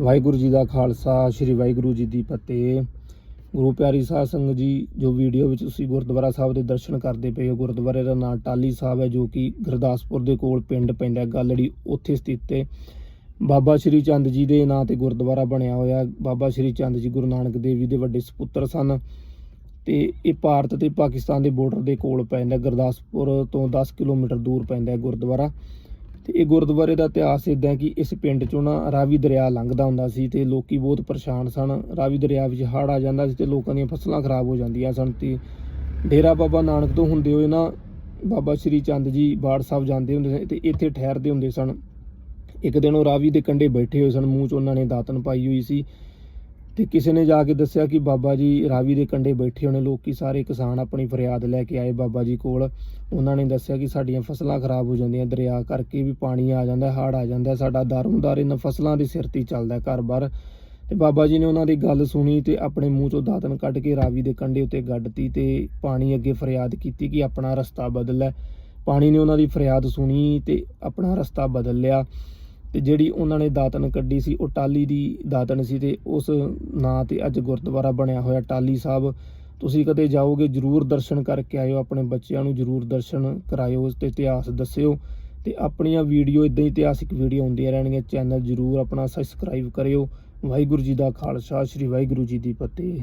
ਵਾਹਿਗੁਰੂ ਜੀ ਦਾ ਖਾਲਸਾ, ਸ੍ਰੀ ਵਾਹਿਗੁਰੂ ਜੀ ਦੀ ਫਤਿਹ। ਗੁਰੂ ਪਿਆਰੀ ਸਾਧ ਸੰਗਤ ਜੀ, ਜੋ ਵੀਡੀਓ ਵਿੱਚ ਤੁਸੀਂ ਗੁਰਦੁਆਰਾ ਸਾਹਿਬ ਦੇ ਦਰਸ਼ਨ ਕਰਦੇ ਪਏ ਹੋ, ਗੁਰਦੁਆਰੇ ਦਾ ਨਾਮ ਟਾਲੀ ਸਾਹਿਬ ਹੈ, ਜੋ ਕਿ ਗੁਰਦਾਸਪੁਰ ਦੇ ਕੋਲ ਪਿੰਡ ਪੈਂਦਾ ਹੈ ਗਾਲੜੀ ਉੱਥੇ ਸਥਿਤ ਹੈ। ਬਾਬਾ ਸ਼੍ਰੀ ਚੰਦ ਜੀ ਦੇ ਨਾਂ ਤੇ ਗੁਰਦੁਆਰਾ ਬਣਿਆ ਹੋਇਆ ਬਾਬਾ ਸ਼੍ਰੀ ਚੰਦ ਜੀ ਗੁਰੂ ਨਾਨਕ ਦੇਵ ਜੀ ਦੇ ਵੱਡੇ ਸੁਪੁੱਤਰ ਸਨ ਤੇ ਇਹ ਭਾਰਤ ਤੇ ਪਾਕਿਸਤਾਨ ਦੇ ਬਾਰਡਰ ਦੇ ਕੋਲ ਪੈਂਦਾ ਗੁਰਦਾਸਪੁਰ ਤੋਂ 10 ਕਿਲੋਮੀਟਰ ਦੂਰ ਪੈਂਦਾ ਗੁਰਦੁਆਰਾ। ਤੇ ਇਹ ਗੁਰਦੁਆਰੇ ਦਾ ਇਤਿਹਾਸ ਇਦਾਂ ਕਿ ਇਸ ਪਿੰਡ ਚੋਂ ਨਾ ਰਾਵੀ ਦਰਿਆ ਲੰਘਦਾ ਹੁੰਦਾ ਸੀ ਤੇ ਲੋਕੀ ਬਹੁਤ ਪਰੇਸ਼ਾਨ ਸਨ। ਰਾਵੀ ਦਰਿਆ ਵਿੱਚ ਹੜ੍ਹ ਆ ਜਾਂਦਾ ਸੀ ਤੇ ਲੋਕਾਂ ਦੀਆਂ ਫਸਲਾਂ ਖਰਾਬ ਹੋ ਜਾਂਦੀਆਂ ਸਨ ਤੇ ਡੇਰਾ ਬਾਬਾ ਨਾਨਕ ਤੋਂ ਹੁੰਦੇ ਹੋਏ ਨਾ ਬਾਬਾ ਸ਼੍ਰੀ ਚੰਦ ਜੀ ਬਾੜ ਸਾਹਿਬ ਜਾਂਦੇ ਹੁੰਦੇ ਸਨ ਤੇ ਇੱਥੇ ਠਹਿਰਦੇ ਹੁੰਦੇ ਸਨ। ਇੱਕ ਦਿਨ ਉਹ ਰਾਵੀ ਦੇ ਕੰਢੇ ਬੈਠੇ ਹੋਏ ਸਨ। ਮੂੰਹ 'ਚ ਉਹਨਾਂ ਨੇ ਦਾਤਨ ਪਾਈ ਹੋਈ ਸੀ। ਤੇ ਕਿਸੇ ਨੇ ਜਾ ਕੇ ਦੱਸਿਆ ਕਿ ਬਾਬਾ ਜੀ ਰਾਵੀ ਦੇ ਕੰਢੇ ਬੈਠੇ ਹੋਣੇ, ਲੋਕੀ ਸਾਰੇ ਕਿਸਾਨ ਆਪਣੀ ਫਰਿਆਦ ਲੈ ਕੇ ਆਏ ਬਾਬਾ ਜੀ ਕੋਲ। ਉਹਨਾਂ ਨੇ ਦੱਸਿਆ ਕਿ ਸਾਡੀਆਂ ਫਸਲਾਂ ਖਰਾਬ ਹੋ ਜਾਂਦੀਆਂ, ਦਰਿਆ ਕਰਕੇ ਵੀ ਪਾਣੀ ਆ ਜਾਂਦਾ, ਹੜ੍ਹ ਆ ਜਾਂਦਾ, ਸਾਡਾ ਦਾਰੋਮਦਾਰ ਇਹਨਾਂ ਫਸਲਾਂ ਦੇ ਸਿਰ ਤੇ ਚੱਲਦਾ ਘਰ-ਬਾਰ। ਤੇ ਬਾਬਾ ਜੀ ਨੇ ਉਹਨਾਂ ਦੀ ਗੱਲ ਸੁਣੀ ਤੇ ਆਪਣੇ ਮੂੰਹ ਚੋਂ ਦਾਤਨ ਕੱਢ ਕੇ ਰਾਵੀ ਦੇ ਕੰਢੇ ਉੱਤੇ ਗੱਡਤੀ ਤੇ ਪਾਣੀ ਅੱਗੇ ਫਰਿਆਦ ਕੀਤੀ ਕਿ ਆਪਣਾ ਰਸਤਾ ਬਦਲ ਲੈ। ਪਾਣੀ ਨੇ ਉਹਨਾਂ ਦੀ ਫਰਿਆਦ ਸੁਣੀ ਤੇ ਆਪਣਾ ਰਸਤਾ ਬਦਲ ਲਿਆ। ਤੇ ਜਿਹੜੀ ਉਹਨਾਂ ਨੇ ਦਾਤਨ ਕੱਢੀ ਸੀ, ਉਹ ਟਾਲੀ ਦੀ ਦਾਤਨ ਸੀ ਤੇ ਉਸ ਨਾਂ ਤੇ ਅੱਜ ਗੁਰਦੁਆਰਾ ਬਣਿਆ ਹੋਇਆ ਟਾਲੀ ਸਾਹਿਬ। ਤੁਸੀਂ ਕਦੇ ਜਾਓਗੇ, ਜਰੂਰ ਦਰਸ਼ਨ ਕਰਕੇ ਆਇਓ, ਆਪਣੇ ਬੱਚਿਆਂ ਨੂੰ ਜਰੂਰ ਦਰਸ਼ਨ ਕਰਾਇਓ, ਉਸ ਤੇ ਇਤਿਹਾਸ ਦੱਸਿਓ। ਤੇ ਆਪਣੀਆਂ ਵੀਡੀਓ ਇਦਾਂ ਹੀ ਇਤਿਹਾਸਿਕ ਵੀਡੀਓ ਹੁੰਦੀਆਂ ਰਹਿਣਗੀਆਂ, ਚੈਨਲ ਜਰੂਰ ਆਪਣਾ ਸਬਸਕ੍ਰਾਈਬ ਕਰਿਓ। ਵਾਹਿਗੁਰੂ ਜੀ ਦਾ ਖਾਲਸਾ, ਸ੍ਰੀ ਵਾਹਿਗੁਰੂ ਜੀ ਦੀ ਫਤਿਹ।